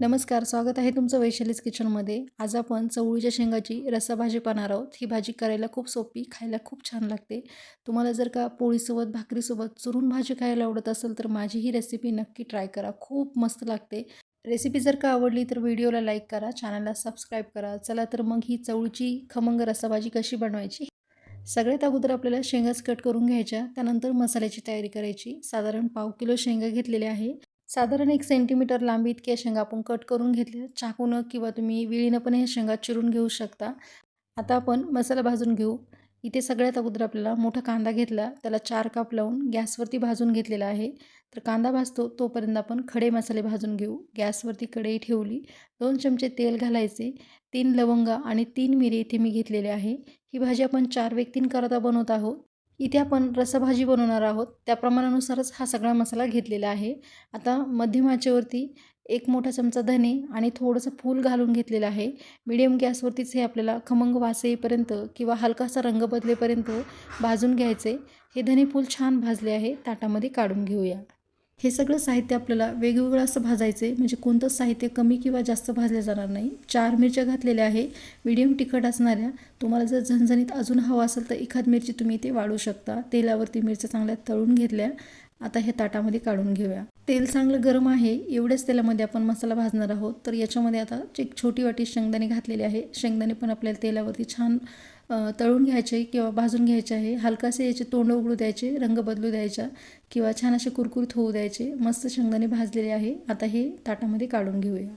नमस्कार स्वागत आहे तुमचं वैशालीज किचनमध्ये. आज आपण चवळीच्या शेंगाची रस्साभाजी पाहणार आहोत. ही भाजी करायला खूप सोपी खायला खूप छान लागते. तुम्हाला जर का पोळीसोबत भाकरीसोबत चुरून भाजी खायला आवडत असेल तर माझी ही रेसिपी नक्की ट्राय करा. खूप मस्त लागते. रेसिपी जर का आवडली तर व्हिडिओला लाईक करा चॅनलला सबस्क्राईब करा. चला तर मग ही चवळीची खमंग रसाभाजी कशी बनवायची? सगळ्यात अगोदर आपल्याला शेंगाच कट करून घ्यायच्या. त्यानंतर मसाल्याची तयारी करायची. साधारण पाव किलो शेंगा घेतलेल्या आहे. साधारण एक सेंटीमीटर लांबी इतक्या शेंगा आपण कट करून घेतल्या. चाकूनं किंवा तुम्ही विळीनं पण हे शेंगा चिरून घेऊ शकता. आता आपण मसाला भाजून घेऊ. इथे सगळ्यात अगोदर आपल्याला मोठा कांदा घेतला. त्याला चार काप लावून गॅसवरती भाजून घेतलेला आहे. तर कांदा भाजतो तोपर्यंत आपण खडे मसाले भाजून घेऊ. गॅसवरती कढई ठेवली. दोन चमचे तेल घालायचे. तीन लवंगा आणि तीन मिरी इथे मी घेतलेले आहे. ही भाजी आपण चार व्यक्तींकरता बनवत आहोत. इथे आपण रसभाजी बनवणार आहोत. त्या प्रमाणानुसारच हा सगळा मसाला घेतलेला आहे. आता मध्यम आचेवरती एक मोठा चमचा धने आणि थोडंसं फूल घालून घेतलेलं आहे. मिडियम गॅसवरतीच हे आपल्याला खमंग वास येईपर्यंत किंवा हलकासा रंग बदलेपर्यंत भाजून घ्यायचे. हे धने फूल छान भाजले आहे. ताटामध्ये काढून घेऊया. हे सगळं साहित्य आपल्याला वेगवेगळं असं भाजायचं आहे म्हणजे कोणतं साहित्य कमी किंवा जास्त भाजलं जाणार नाही. चार मिरच्या घातलेल्या आहे. मिडियम तिखट असणाऱ्या. तुम्हाला जर झणझणीत अजून हवं असेल तर एखाद मिरची तुम्ही ते वाढू शकता. तेलावरती मिरच्या चांगल्या तळून घेतल्या. आता हे ताटामध्ये काढून घेऊया. तेल चांगलं गरम आहे एवढ्याच तेलामध्ये आपण मसाला भाजणार आहोत. तर याच्यामध्ये आता एक छोटी वाटी शेंगदाणे घातलेले आहे. शेंगदाणे पण आपल्याला तेलावरती छान तळून घ्यायचे किंवा भाजून घ्यायचे आहे. हलकासे याचे तोंड उघडू द्यायचे रंग बदलू द्यायचा किंवा छान असे कुरकुरीत होऊ द्यायचे. मस्त शेंगदाणे भाजलेले आहे. आता हे ताटामध्ये काढून घेऊया.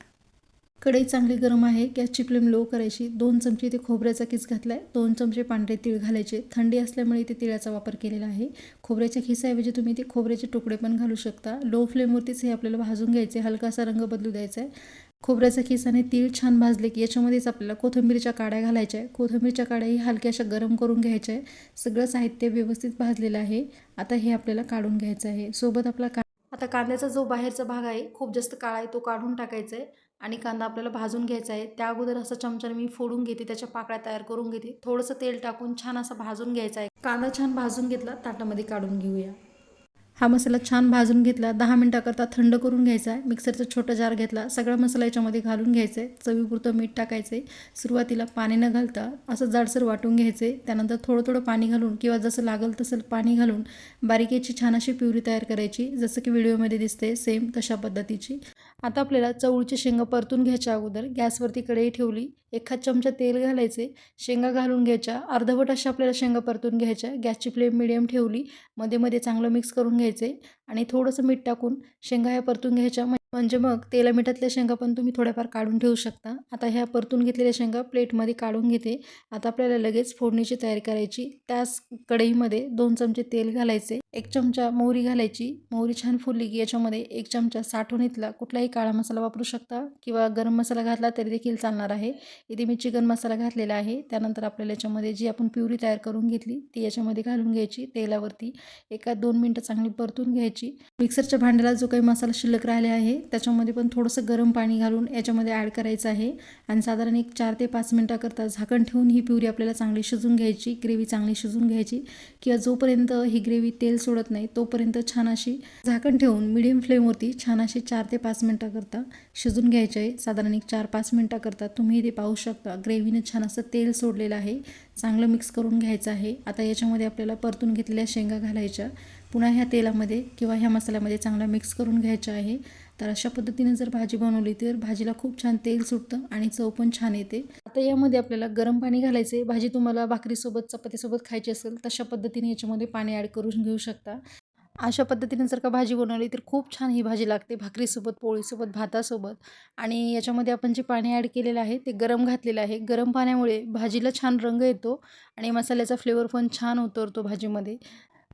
कढई चांगली गरम आहे गॅसची फ्लेम लो करायची. दोन चमचे इथे खोबऱ्याचा किस घातला आहे दोन चमचे पांढरे तीळ घालायचे. थंडी असल्यामुळे इथे तिळाचा वापर केलेला आहे. खोबऱ्याच्या खिसाऐवजी तुम्ही ते खोबऱ्याचे तुकडे पण घालू शकता. लो फ्लेमवरतीच हे आपल्याला भाजून घ्यायचे. हलकासा रंग बदलू द्यायचा आहे. खोबऱ्याचा खिस आणि तीळ छान भाजले की याच्यामध्येच आपल्याला कोथिंबीरच्या काड्या घालायच्या आहे कोथिंबीरच्या काड्याही हलक्याशा गरम करून घ्यायच्या आहे सगळं साहित्य व्यवस्थित भाजलेलं आहे. आता हे आपल्याला काढून घ्यायचं आहे. सोबत आपला का आता कांद्याचा जो बाहेरचा भाग आहे खूप जास्त काळा आहे तो काढून टाकायचा आहे. आणि कांदा आपल्याला भाजून घ्यायचा आहे. त्या अगोदर असं चमच्याने मी फोडून घेते त्याच्या पाकळ्या तयार करून घेते. थोडंसं तेल टाकून छान असं भाजून घ्यायचा आहे. कांदा छान भाजून घेतला ताटामध्ये काढून घेऊया. हा मसाला छान भाजून घेतला दहा मिनटाकरता थंड करून घ्यायचा आहे. मिक्सरचा छोटा जार घेतला सगळा मसाला याच्यामध्ये घालून घ्यायचा. आहे चवीपुरतं मीठ टाकायचं. आहे सुरुवातीला पाणी न घालता असं जाडसर वाटून घ्यायचे. त्यानंतर थोडं थोडं पाणी घालून किंवा जसं लागल तसं पाणी घालून बारीकेची छान अशी प्युरी तयार करायची. जसं की व्हिडिओमध्ये दिसते सेम तशा पद्धतीची. आता आपल्याला चवळीची शेंगा परतून घ्यायच्या अगोदर गॅसवरती कढई ठेवली. एखाद चमचा तेल घालायचे शेंगा घालून घ्यायच्या अर्धवट अशा आपल्याला शेंगा परतून घ्यायच्या गॅसची फ्लेम मिडियम ठेवली मध्ये मध्ये चांगलं मिक्स करून घ्यायचे आणि थोडंसं मीठ टाकून शेंगा ह्या परतून घ्यायच्या. म्हणजे मग तेला मिठातल्या शेंगा पण तुम्ही थोड्याफार काढून ठेवू शकता. आता ह्या परतून घेतलेल्या शेंगा प्लेटमध्ये काढून घेते. आता आपल्याला लगेच फोडणीची तयारी करायची. त्याच कढईमध्ये दोन चमचे तेल घालायचे. एक चमचा मोहरी घालायची. मोहरी छान फुलली की याच्यामध्ये एक चमचा साठवणीतला कुठलाही काळा मसाला वापरू शकता किंवा गरम मसाला घातला तरी देखील चालणार आहे. इथे मी चिकन मसाला घातलेला आहे. त्यानंतर आपल्याला याच्यामध्ये जी आपण प्युरी तयार करून घेतली ती याच्यामध्ये घालून घ्यायची तेलावरती. एका दोन मिनटं चांगली परतून घ्यायची. मिक्सरच्या भांड्याला जो काही मसाला शिल्लक राहिले आहे त्याच्यामध्ये पण थोडंसं गरम पाणी घालून याच्यामध्ये ॲड करायचं आहे. आणि साधारण एक चार ते पाच मिनटाकरता झाकण ठेवून ही प्युरी आपल्याला चांगली शिजून घ्यायची ग्रेव्ही चांगली शिजून घ्यायची. किंवा जोपर्यंत ही ग्रेव्ही तेल सोडत नाही तोपर्यंत छान अशी झाकण ठेवून मिडियम फ्लेमवरती छान अशी चार ते पाच मिनटाकरता शिजून घ्यायचे आहे. साधारण एक चार पाच मिनटाकरता तुम्ही ते पाहू शकता. ग्रेव्हीनं छान असं तेल सोडलेलं आहे. चांगलं मिक्स करून घ्यायचं आहे. आता याच्यामध्ये आपल्याला परतून घेतलेल्या शेंगा घालायच्या. पुन्हा ह्या तेलामध्ये किंवा ह्या मसाल्यामध्ये चांगला मिक्स करून घ्यायचा आहे. तर अशा पद्धतीने जर भाजी बनवली तर भाजीला खूप छान तेल सुटतं आणि चव पण छान येते. आता यामध्ये आपल्याला गरम पाणी घालायचे भाजी तुम्हाला भाकरीसोबत चपातीसोबत खायची असेल तशा पद्धतीने याच्यामध्ये पाणी ॲड करून घेऊ शकता. अशा पद्धतीने जर का भाजी बनवली तर खूप छान ही भाजी लागते भाकरीसोबत पोळीसोबत भातासोबत. आणि याच्यामध्ये आपण जे पाणी ॲड केलेलं आहे ते गरम घातलेलं आहे. गरम पाण्यामुळे भाजीला छान रंग येतो आणि मसाल्याचा फ्लेवर पण छान उतरतो भाजीमध्ये.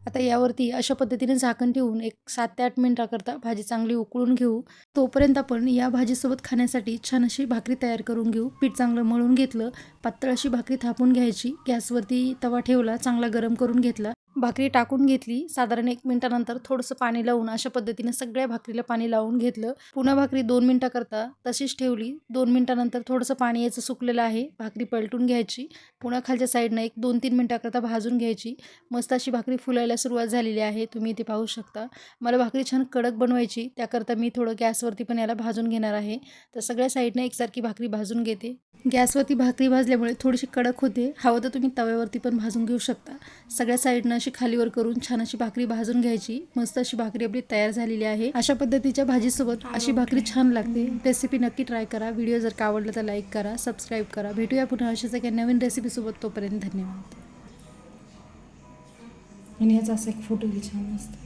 आता यावरती अशा पद्धतीने झाकण ठेवून एक सात ते आठ मिनटाकरता भाजी चांगली उकळून घेऊ. तोपर्यंत आपण या भाजीसोबत खाण्यासाठी छान अशी भाकरी तयार करून घेऊ. पीठ चांगलं मळून घेतलं पातळ अशी भाकरी थापून घ्यायची. गॅसवरती तवा ठेवला चांगला गरम करून घेतला. भाकरी टाकून घेतली. साधारण एक मिनिटानंतर थोडंसं पाणी लावून अशा पद्धतीने सगळ्या भाकरीला पाणी लावून घेतलं. पुन्हा भाकरी दोन मिनटाकरता तशीच ठेवली. दोन मिनटानंतर थोडंसं पाणी याचं सुकलेलं आहे. भाकरी पलटून घ्यायची. पुन्हा खालच्या साईडनं एक दोन तीन मिनटाकरता भाजून घ्यायची. मस्त अशी भाकरी फुलायला सुरुवात झालेली आहे. तुम्ही इथे पाहू शकता. मला भाकरी छान कडक बनवायची. त्याकरता मी थोडं गॅसवरती पण याला भाजून घेणार आहे. तर सगळ्या साईडनं एकसारखी भाकरी भाजून घेते. गॅसवरती भाकरी भाजल्यामुळे थोडीशी कडक होते. हवं तर तुम्ही तव्यावरती पण भाजून घेऊ शकता. सगळ्या साईडनं अशी अशी खालीवर करून छान अशी भाकरी भाजून घ्यायची. मस्त अशी भाकरी आपली तयार झालेली आहे. अशा पद्धतीच्या भाजीसोबत अशी भाकरी छान लागते. रेसिपी नक्की ट्राय करा. व्हिडिओ जर का आवडला तर लाईक करा सबस्क्राईब करा. भेटूया पुन्हा अशाच एका नवीन रेसिपीसोबत तोपर्यंत धन्यवाद. आणि याचा असा एक फोटो घे छान मस्त.